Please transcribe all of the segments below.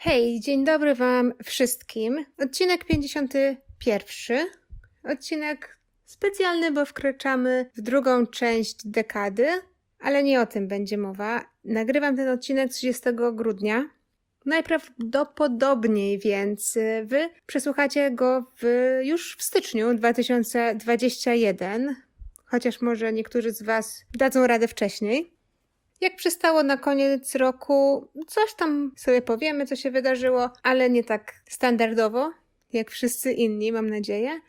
Hej, dzień dobry Wam wszystkim. Odcinek 51. Odcinek specjalny, bo wkraczamy w drugą część dekady, ale nie o tym będzie mowa. Nagrywam ten odcinek 30 grudnia. Najprawdopodobniej więc y, Wy przesłuchacie go w, już w styczniu 2021, chociaż może niektórzy z Was dadzą radę wcześniej. Jak przystało na koniec roku, coś tam sobie powiemy, co się wydarzyło, ale nie tak standardowo, jak wszyscy inni, mam nadzieję.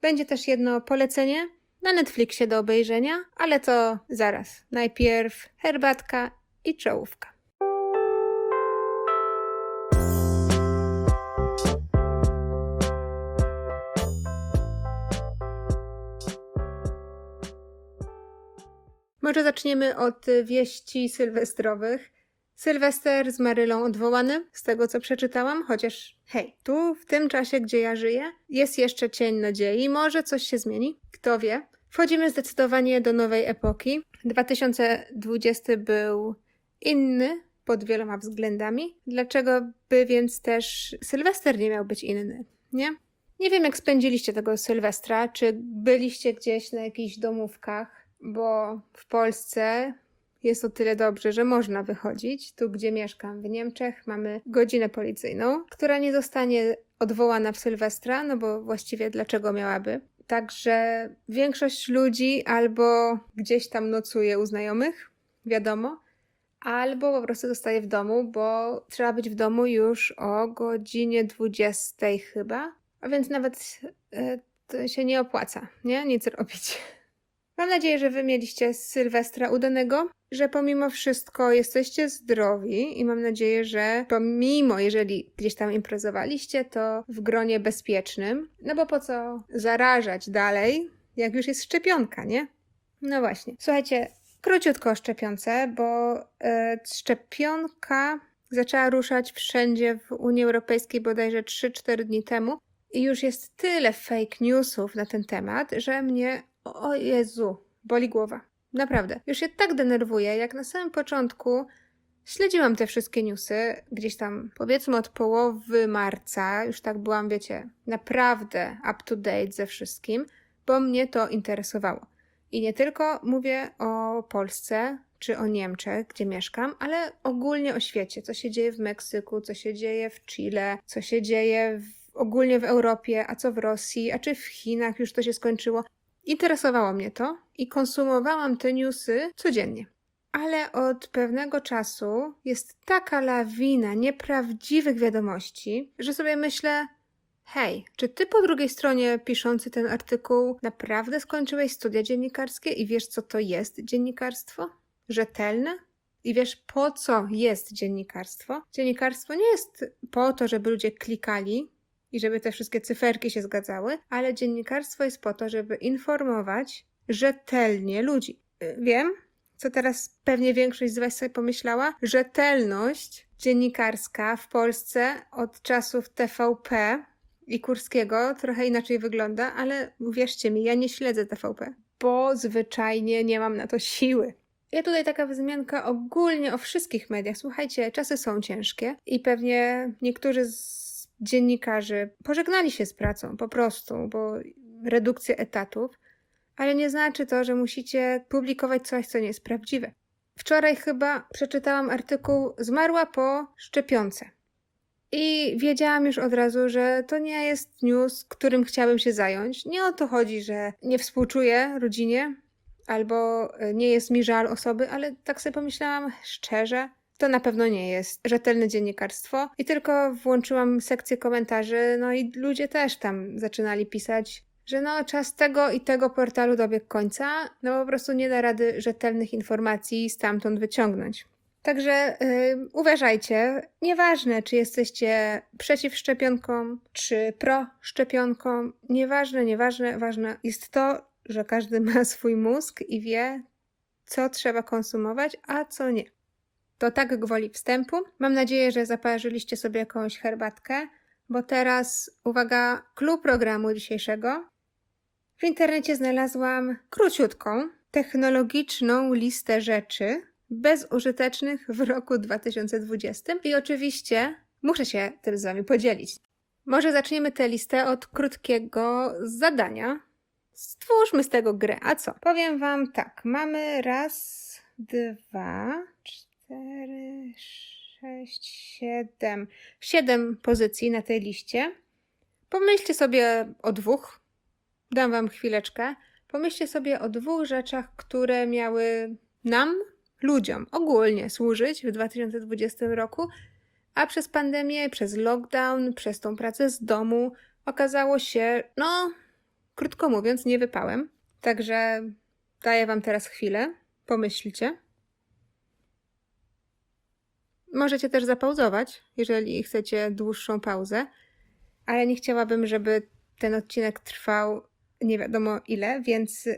Będzie też jedno polecenie na Netflixie do obejrzenia, ale to zaraz. Najpierw herbatka i czołówka. Może zaczniemy od wieści sylwestrowych. Sylwester z Marylą odwołany, z tego co przeczytałam, chociaż hej, tu w tym czasie, gdzie ja żyję, jest jeszcze cień nadziei, może coś się zmieni, kto wie. Wchodzimy zdecydowanie do nowej epoki. 2020 był inny pod wieloma względami. Dlaczego by więc też Sylwester nie miał być inny, nie? Nie wiem, jak spędziliście tego Sylwestra, czy byliście gdzieś na jakichś domówkach, bo w Polsce jest o tyle dobrze, że można wychodzić. Tu, gdzie mieszkam, w Niemczech, mamy godzinę policyjną, która nie zostanie odwołana w Sylwestra, no bo właściwie dlaczego miałaby? Także większość ludzi albo gdzieś tam nocuje u znajomych, wiadomo, albo po prostu zostaje w domu, bo trzeba być w domu już o godzinie 20 chyba, a więc nawet e, to się nie opłaca, nie? Nic robić. Mam nadzieję, że wy mieliście Sylwestra udanego, że pomimo wszystko jesteście zdrowi i mam nadzieję, że pomimo, jeżeli gdzieś tam imprezowaliście, to w gronie bezpiecznym. No bo po co zarażać dalej, jak już jest szczepionka, nie? No właśnie. Słuchajcie, króciutko o szczepionce, bo e, szczepionka zaczęła ruszać wszędzie w Unii Europejskiej bodajże 3-4 dni temu. I już jest tyle fake newsów na ten temat, że mnie o Jezu, boli głowa. Naprawdę. Już się tak denerwuję, jak na samym początku śledziłam te wszystkie newsy, gdzieś tam powiedzmy od połowy marca, już tak byłam, wiecie, naprawdę up to date ze wszystkim, bo mnie to interesowało. I nie tylko mówię o Polsce czy o Niemczech, gdzie mieszkam, ale ogólnie o świecie, co się dzieje w Meksyku, co się dzieje w Chile, co się dzieje w, ogólnie w Europie, a co w Rosji, a czy w Chinach już to się skończyło. Interesowało mnie to i konsumowałam te newsy codziennie. Ale od pewnego czasu jest taka lawina nieprawdziwych wiadomości, że sobie myślę: hej, czy ty po drugiej stronie piszący ten artykuł naprawdę skończyłeś studia dziennikarskie i wiesz, co to jest dziennikarstwo? Rzetelne? I wiesz, po co jest dziennikarstwo? Dziennikarstwo nie jest po to, żeby ludzie klikali i żeby te wszystkie cyferki się zgadzały, ale dziennikarstwo jest po to, żeby informować rzetelnie ludzi. Y, Wiem, co teraz pewnie większość z Was sobie pomyślała, rzetelność dziennikarska w Polsce od czasów TVP i Kurskiego trochę inaczej wygląda, ale uwierzcie mi, ja nie śledzę TVP, bo zwyczajnie nie mam na to siły. Ja tutaj taka wzmianka ogólnie o wszystkich mediach. Słuchajcie, czasy są ciężkie i pewnie niektórzy z dziennikarzy pożegnali się z pracą po prostu, bo redukcja etatów, ale nie znaczy to, że musicie publikować coś, co nie jest prawdziwe. Wczoraj chyba przeczytałam artykuł Zmarła po szczepionce. I wiedziałam już od razu, że to nie jest news, którym chciałabym się zająć. Nie o to chodzi, że nie współczuję rodzinie albo nie jest mi żal osoby, ale tak sobie pomyślałam szczerze, to na pewno nie jest rzetelne dziennikarstwo. I tylko włączyłam sekcję komentarzy, no i ludzie też tam zaczynali pisać, że no czas tego i tego portalu dobiegł końca, no po prostu nie da rady rzetelnych informacji stamtąd wyciągnąć. Także yy, uważajcie, nieważne czy jesteście przeciw szczepionkom, czy pro szczepionkom, nieważne, nieważne, ważne jest to, że każdy ma swój mózg i wie, co trzeba konsumować, a co nie. To tak gwoli wstępu. Mam nadzieję, że zaparzyliście sobie jakąś herbatkę, bo teraz, uwaga, klub programu dzisiejszego. W internecie znalazłam króciutką, technologiczną listę rzeczy bezużytecznych w roku 2020. I oczywiście muszę się tym z Wami podzielić. Może zaczniemy tę listę od krótkiego zadania. Stwórzmy z tego grę. A co? Powiem Wam tak. Mamy raz, dwa, cztery, sześć, siedem. Siedem pozycji na tej liście. Pomyślcie sobie o dwóch. Dam Wam chwileczkę. Pomyślcie sobie o dwóch rzeczach, które miały nam, ludziom, ogólnie służyć w 2020 roku, a przez pandemię, przez lockdown, przez tą pracę z domu okazało się, no, krótko mówiąc, nie wypałem. Także daję Wam teraz chwilę. Pomyślcie. Możecie też zapauzować, jeżeli chcecie dłuższą pauzę, ale nie chciałabym, żeby ten odcinek trwał nie wiadomo ile, więc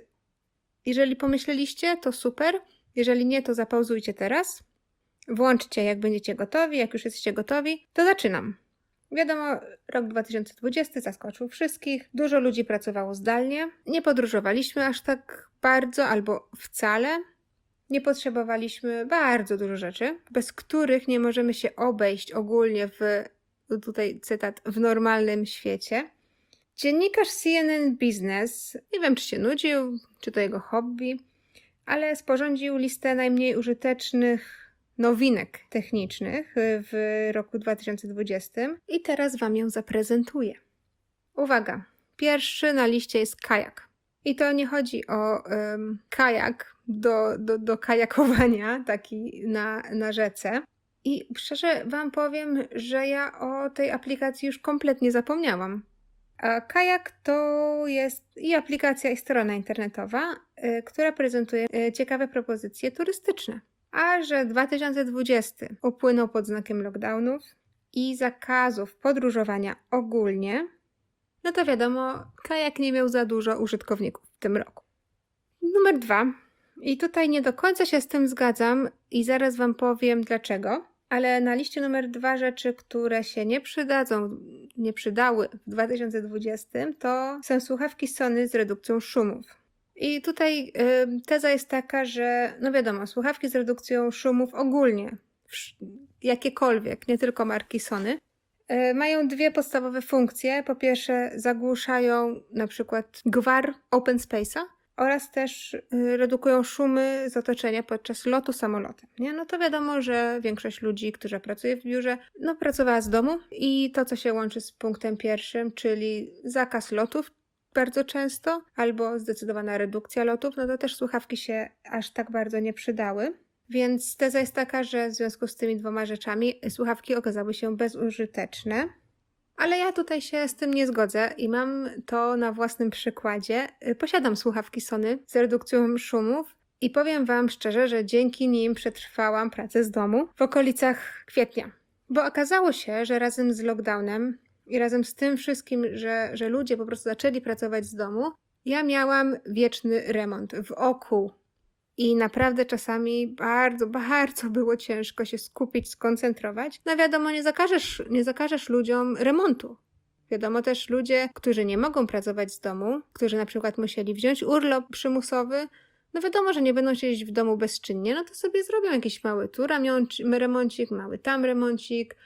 jeżeli pomyśleliście, to super. Jeżeli nie, to zapauzujcie teraz. Włączcie, jak będziecie gotowi. Jak już jesteście gotowi, to zaczynam. Wiadomo, rok 2020 zaskoczył wszystkich. Dużo ludzi pracowało zdalnie. Nie podróżowaliśmy aż tak bardzo albo wcale. Nie potrzebowaliśmy bardzo dużo rzeczy, bez których nie możemy się obejść ogólnie w, tutaj cytat, w normalnym świecie. Dziennikarz CNN Business, nie wiem czy się nudził, czy to jego hobby, ale sporządził listę najmniej użytecznych nowinek technicznych w roku 2020 i teraz Wam ją zaprezentuję. Uwaga, pierwszy na liście jest kajak. I to nie chodzi o um, kajak do, do, do kajakowania, taki na, na rzece. I szczerze Wam powiem, że ja o tej aplikacji już kompletnie zapomniałam. A Kajak to jest i aplikacja, i strona internetowa, y, która prezentuje y, ciekawe propozycje turystyczne. A że 2020 upłynął pod znakiem lockdownów i zakazów podróżowania ogólnie, no to wiadomo, kajak nie miał za dużo użytkowników w tym roku. Numer dwa. I tutaj nie do końca się z tym zgadzam i zaraz Wam powiem dlaczego. Ale na liście numer dwa rzeczy, które się nie przydadzą, nie przydały w 2020, to są słuchawki Sony z redukcją szumów. I tutaj teza jest taka, że no wiadomo, słuchawki z redukcją szumów ogólnie, jakiekolwiek, nie tylko marki Sony, y, mają dwie podstawowe funkcje. Po pierwsze, zagłuszają na przykład gwar open space'a, oraz też y, redukują szumy z otoczenia podczas lotu samolotem. Nie? No to wiadomo, że większość ludzi, którzy pracuje w biurze, no pracowała z domu i to, co się łączy z punktem pierwszym, czyli zakaz lotów bardzo często, albo zdecydowana redukcja lotów, no to też słuchawki się aż tak bardzo nie przydały. Więc teza jest taka, że w związku z tymi dwoma rzeczami słuchawki okazały się bezużyteczne. Ale ja tutaj się z tym nie zgodzę i mam to na własnym przykładzie. Y, posiadam słuchawki Sony z redukcją szumów i powiem Wam szczerze, że dzięki nim przetrwałam pracę z domu w okolicach kwietnia. Bo okazało się, że razem z lockdownem i razem z tym wszystkim, że, że ludzie po prostu zaczęli pracować z domu, ja miałam wieczny remont w oku i naprawdę czasami bardzo, bardzo było ciężko się skupić, skoncentrować. No wiadomo, nie zakażesz, nie zakażesz ludziom remontu. Wiadomo też ludzie, którzy nie mogą pracować z domu, którzy na przykład musieli wziąć urlop przymusowy, no wiadomo, że nie będą siedzieć w domu bezczynnie, no to sobie zrobią jakiś mały tu remoncik, mały tam remoncik,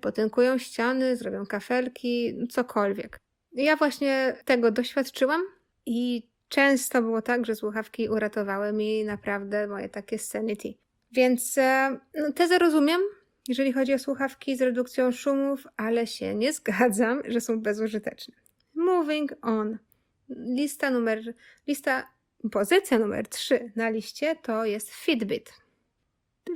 potękują ściany, zrobią kafelki, cokolwiek. Ja właśnie tego doświadczyłam i często było tak, że słuchawki uratowały mi naprawdę moje takie sanity. Więc e, no, tezę rozumiem, jeżeli chodzi o słuchawki z redukcją szumów, ale się nie zgadzam, że są bezużyteczne. Moving on. Lista numer, lista, pozycja numer 3 na liście to jest Fitbit.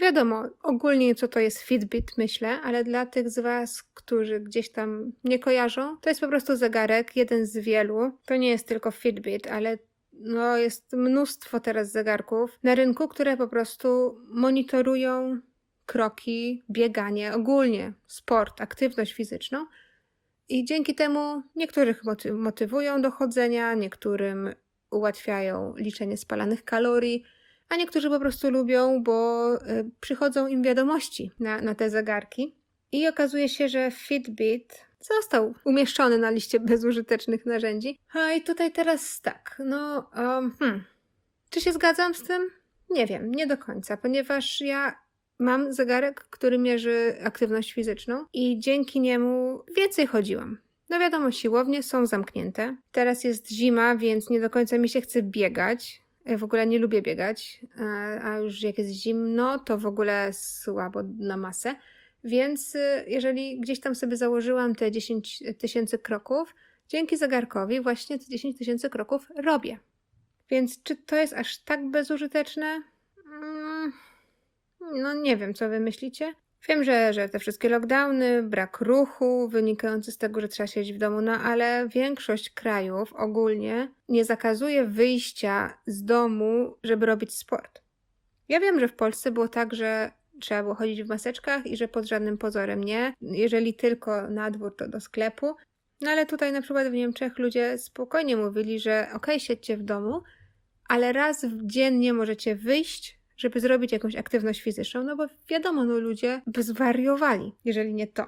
Wiadomo, ogólnie co to jest Fitbit, myślę, ale dla tych z Was, którzy gdzieś tam nie kojarzą, to jest po prostu zegarek, jeden z wielu. To nie jest tylko Fitbit, ale no jest mnóstwo teraz zegarków na rynku, które po prostu monitorują kroki, bieganie, ogólnie sport, aktywność fizyczną. I dzięki temu niektórych motywują do chodzenia, niektórym ułatwiają liczenie spalanych kalorii, a niektórzy po prostu lubią, bo y, przychodzą im wiadomości na, na te zegarki. I okazuje się, że Fitbit został umieszczony na liście bezużytecznych narzędzi. A i tutaj teraz tak, no, um, hmm. czy się zgadzam z tym? Nie wiem, nie do końca, ponieważ ja mam zegarek, który mierzy aktywność fizyczną i dzięki niemu więcej chodziłam. No wiadomo, siłownie są zamknięte. Teraz jest zima, więc nie do końca mi się chce biegać. Ja w ogóle nie lubię biegać, a- już jak jest zimno, to w ogóle słabo na masę. Więc y, jeżeli gdzieś tam sobie założyłam te 10 tysięcy kroków, dzięki zegarkowi właśnie te 10 tysięcy kroków robię. Więc czy to jest aż tak bezużyteczne? Mm, no nie wiem, co wy myślicie. Wiem, że, że te wszystkie lockdowny, brak ruchu wynikający z tego, że trzeba siedzieć w domu, no ale większość krajów ogólnie nie zakazuje wyjścia z domu, żeby robić sport. Ja wiem, że w Polsce było tak, że trzeba było chodzić w maseczkach i że pod żadnym pozorem nie. Jeżeli tylko na dwór, to do sklepu. No ale tutaj na przykład w Niemczech ludzie spokojnie mówili, że okej, siedźcie w domu, ale raz w dziennie możecie wyjść, żeby zrobić jakąś aktywność fizyczną, no bo wiadomo, no ludzie by zwariowali, jeżeli nie to.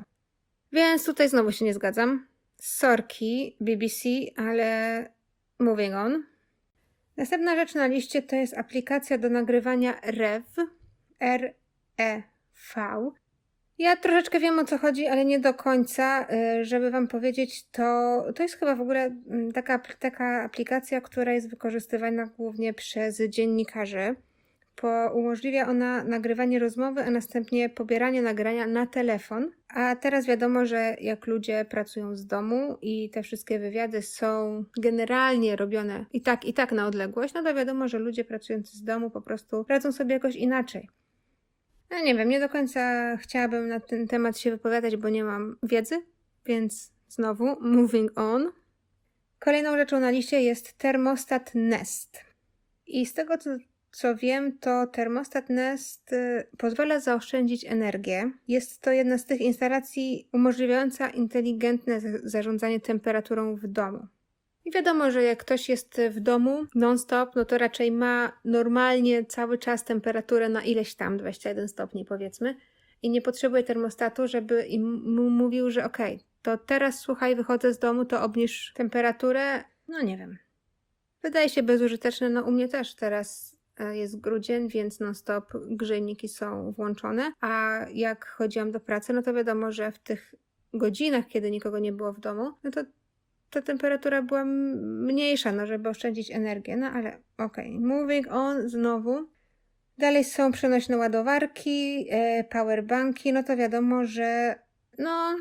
Więc tutaj znowu się nie zgadzam. Sorki, BBC, ale moving on. Następna rzecz na liście to jest aplikacja do nagrywania REV, R-E-V. Ja troszeczkę wiem o co chodzi, ale nie do końca. Y, Żeby Wam powiedzieć, to, to jest chyba w ogóle mm, taka, taka aplikacja, która jest wykorzystywana głównie przez dziennikarzy. Po, umożliwia ona nagrywanie rozmowy, a następnie pobieranie nagrania na telefon. A teraz wiadomo, że jak ludzie pracują z domu i te wszystkie wywiady są generalnie robione i tak, i tak na odległość, no to wiadomo, że ludzie pracujący z domu po prostu radzą sobie jakoś inaczej. No nie wiem, nie do końca chciałabym na ten temat się wypowiadać, bo nie mam wiedzy, więc znowu moving on. Kolejną rzeczą na liście jest termostat Nest. I z tego co, co wiem, to termostat Nest y, pozwala zaoszczędzić energię. Jest to jedna z tych instalacji umożliwiająca inteligentne za- zarządzanie temperaturą w domu. I wiadomo, że jak ktoś jest w domu non-stop, no to raczej ma normalnie cały czas temperaturę na ileś tam, 21 stopni powiedzmy, i nie potrzebuje termostatu, żeby mu mówił, że okej, to teraz słuchaj, wychodzę z domu, to obniż temperaturę. No nie wiem. Wydaje się bezużyteczne, no u mnie też teraz jest grudzień, więc non-stop grzejniki są włączone, a jak chodziłam do pracy, no to wiadomo, że w tych godzinach, kiedy nikogo nie było w domu, no to ta temperatura była mniejsza, no żeby oszczędzić energię, no ale okej. Moving on znowu. Dalej są przenośne ładowarki, e, powerbanki, no to wiadomo, że no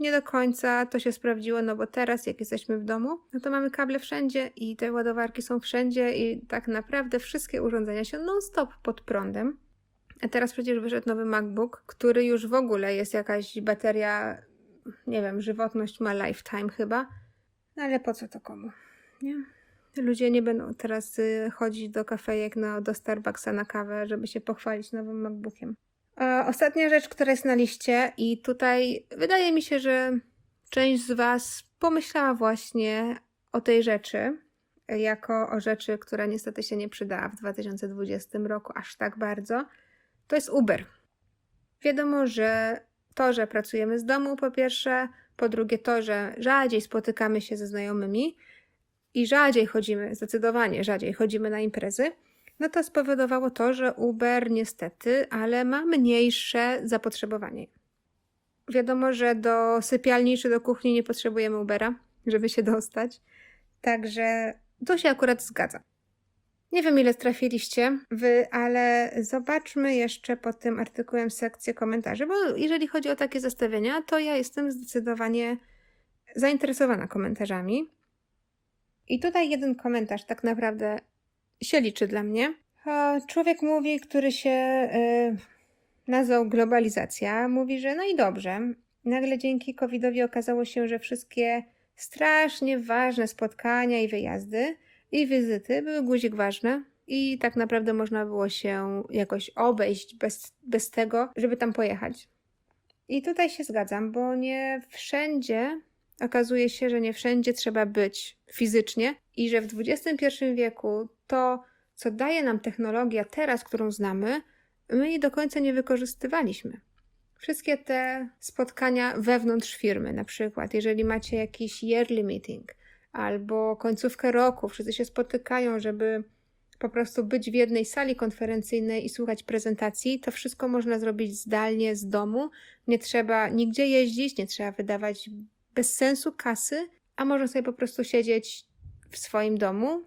nie do końca to się sprawdziło, no bo teraz jak jesteśmy w domu, no to mamy kable wszędzie i te ładowarki są wszędzie i tak naprawdę wszystkie urządzenia się non-stop pod prądem. A teraz przecież wyszedł nowy MacBook, który już w ogóle jest jakaś bateria, nie wiem, żywotność ma lifetime chyba. No ale po co to komu? Nie? Ludzie nie będą teraz y, chodzić do kafejek, no, do Starbucksa na kawę, żeby się pochwalić nowym MacBookiem. Ostatnia rzecz, która jest na liście, i tutaj wydaje mi się, że część z Was pomyślała właśnie o tej rzeczy, jako o rzeczy, która niestety się nie przydała w 2020 roku aż tak bardzo. To jest Uber. Wiadomo, że to, że pracujemy z domu, po pierwsze, po drugie to, że rzadziej spotykamy się ze znajomymi i rzadziej chodzimy, zdecydowanie rzadziej chodzimy na imprezy, no to spowodowało to, że Uber niestety, ale ma mniejsze zapotrzebowanie. Wiadomo, że do sypialni czy do kuchni nie potrzebujemy Ubera, żeby się dostać, także to się akurat zgadza. Nie wiem, ile trafiliście wy, ale zobaczmy jeszcze pod tym artykułem sekcję komentarzy, bo jeżeli chodzi o takie zestawienia, to ja jestem zdecydowanie zainteresowana komentarzami. I tutaj jeden komentarz tak naprawdę się liczy dla mnie. Człowiek mówi, który się e, nazwał globalizacja, mówi, że no i dobrze. Nagle dzięki COVID-owi okazało się, że wszystkie strasznie ważne spotkania i wyjazdy i wizyty były guzik ważne i tak naprawdę można było się jakoś obejść bez, bez tego, żeby tam pojechać. I tutaj się zgadzam, bo nie wszędzie okazuje się, że nie wszędzie trzeba być fizycznie i że w XXI wieku to, co daje nam technologia teraz, którą znamy, my jej do końca nie wykorzystywaliśmy. Wszystkie te spotkania wewnątrz firmy, na przykład, jeżeli macie jakiś yearly meeting albo końcówkę roku, wszyscy się spotykają, żeby po prostu być w jednej sali konferencyjnej i słuchać prezentacji. To wszystko można zrobić zdalnie z domu. Nie trzeba nigdzie jeździć, nie trzeba wydawać bez sensu kasy, a można sobie po prostu siedzieć w swoim domu,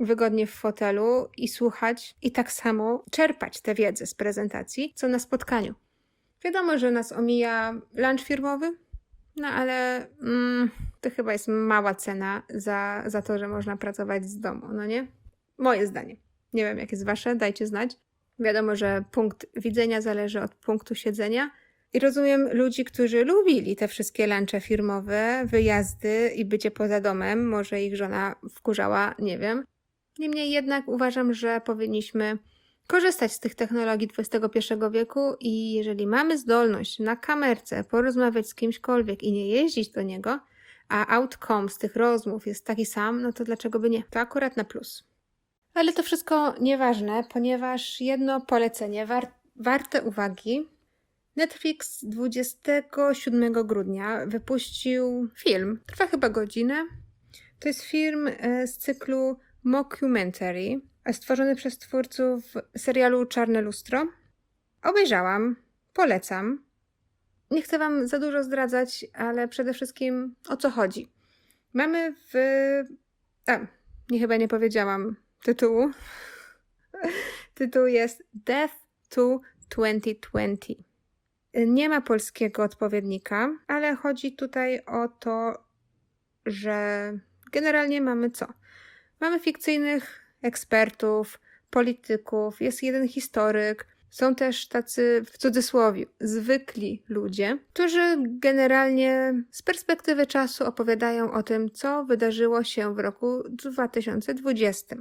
wygodnie w fotelu i słuchać i tak samo czerpać tę wiedzę z prezentacji, co na spotkaniu. Wiadomo, że nas omija lunch firmowy, no ale mm, to chyba jest mała cena za, za to, że można pracować z domu, no nie? Moje zdanie. Nie wiem, jak jest wasze, dajcie znać. Wiadomo, że punkt widzenia zależy od punktu siedzenia. I rozumiem ludzi, którzy lubili te wszystkie lunche firmowe, wyjazdy i bycie poza domem. Może ich żona wkurzała, nie wiem. Niemniej jednak uważam, że powinniśmy korzystać z tych technologii XXI wieku i jeżeli mamy zdolność na kamerce porozmawiać z kimśkolwiek i nie jeździć do niego, a outcome z tych rozmów jest taki sam, no to dlaczego by nie? To akurat na plus. Ale to wszystko nieważne, ponieważ jedno polecenie war warte uwagi. Netflix 27 grudnia wypuścił film. Trwa chyba godzinę. To jest film e, z cyklu Mockumentary, stworzony przez twórców serialu Czarne Lustro. Obejrzałam, polecam. Nie chcę Wam za dużo zdradzać, ale przede wszystkim o co chodzi. Mamy w. A, nie chyba nie powiedziałam tytułu. Tytuł jest Death to 2020. Nie ma polskiego odpowiednika, ale chodzi tutaj o to, że generalnie mamy co? Mamy fikcyjnych ekspertów, polityków, jest jeden historyk, są też tacy w cudzysłowie zwykli ludzie, którzy generalnie z perspektywy czasu opowiadają o tym, co wydarzyło się w roku 2020.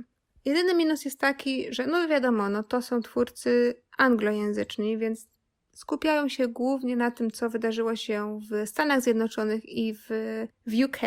Jedyny minus jest taki, że no wiadomo, no to są twórcy anglojęzyczni, więc skupiają się głównie na tym, co wydarzyło się w Stanach Zjednoczonych i w, w UK.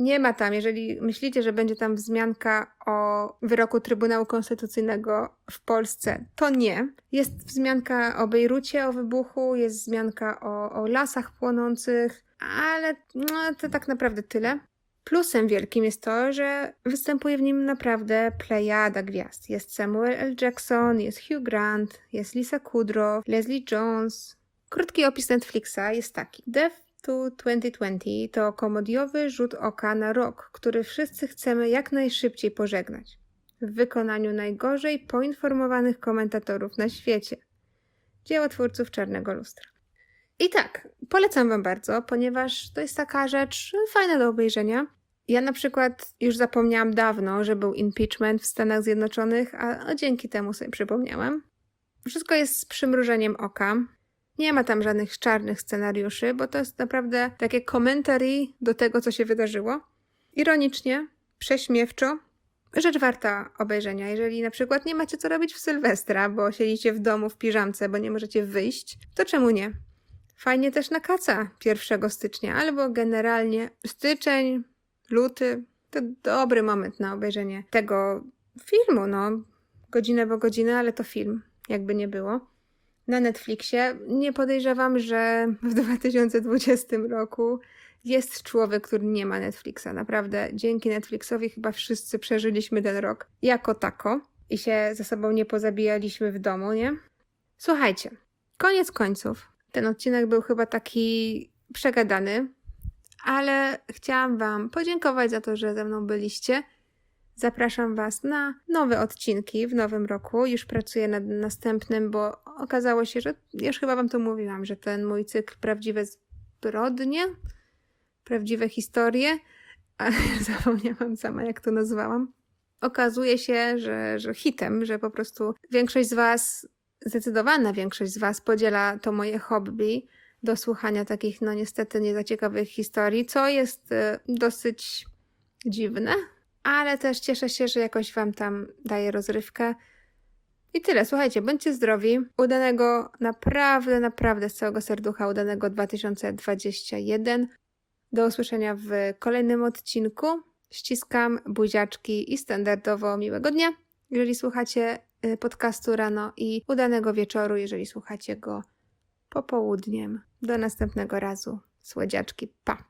Nie ma tam, jeżeli myślicie, że będzie tam wzmianka o wyroku Trybunału Konstytucyjnego w Polsce, to nie. Jest wzmianka o Bejrucie, o wybuchu, jest wzmianka o, o lasach płonących, ale no, to tak naprawdę tyle. Plusem wielkim jest to, że występuje w nim naprawdę plejada gwiazd. Jest Samuel L. Jackson, jest Hugh Grant, jest Lisa Kudrow, Leslie Jones. Krótki opis Netflixa jest taki. Death to 2020 to komediowy rzut oka na rok, który wszyscy chcemy jak najszybciej pożegnać. W wykonaniu najgorzej poinformowanych komentatorów na świecie. Dzieło twórców Czarnego Lustra. I tak, polecam Wam bardzo, ponieważ to jest taka rzecz fajna do obejrzenia. Ja na przykład już zapomniałam dawno, że był impeachment w Stanach Zjednoczonych, a dzięki temu sobie przypomniałam. Wszystko jest z przymrużeniem oka. Nie ma tam żadnych czarnych scenariuszy, bo to jest naprawdę takie commentary do tego, co się wydarzyło. Ironicznie, prześmiewczo, rzecz warta obejrzenia. Jeżeli na przykład nie macie co robić w Sylwestra, bo siedzicie w domu w piżamce, bo nie możecie wyjść, to czemu nie? Fajnie też na kaca 1 stycznia, albo generalnie styczeń, luty. To dobry moment na obejrzenie tego filmu, no. Godzinę bo godzinę, ale to film, jakby nie było. Na Netflixie. Nie podejrzewam, że w 2020 roku jest człowiek, który nie ma Netflixa. Naprawdę, dzięki Netflixowi chyba wszyscy przeżyliśmy ten rok jako tako i się ze sobą nie pozabijaliśmy w domu, nie? Słuchajcie, koniec końców, ten odcinek był chyba taki przegadany, ale chciałam Wam podziękować za to, że ze mną byliście. Zapraszam Was na nowe odcinki w nowym roku. Już pracuję nad następnym, bo okazało się, że już chyba Wam to mówiłam, że ten mój cykl Prawdziwe Zbrodnie, Prawdziwe Historie, ale zapomniałam sama, jak to nazwałam. Okazuje się, że, że hitem, że po prostu większość z Was, zdecydowana większość z Was podziela to moje hobby do słuchania takich, no niestety, nie za ciekawych historii, co jest y, dosyć dziwne, ale też cieszę się, że jakoś Wam tam daję rozrywkę. I tyle, słuchajcie, bądźcie zdrowi. Udanego, naprawdę, naprawdę z całego serducha, udanego 2021. Do usłyszenia w kolejnym odcinku. Ściskam buziaczki i standardowo miłego dnia, jeżeli słuchacie y, podcastu rano i udanego wieczoru, jeżeli słuchacie go popołudniem. Do następnego razu. Słodziaczki, pa!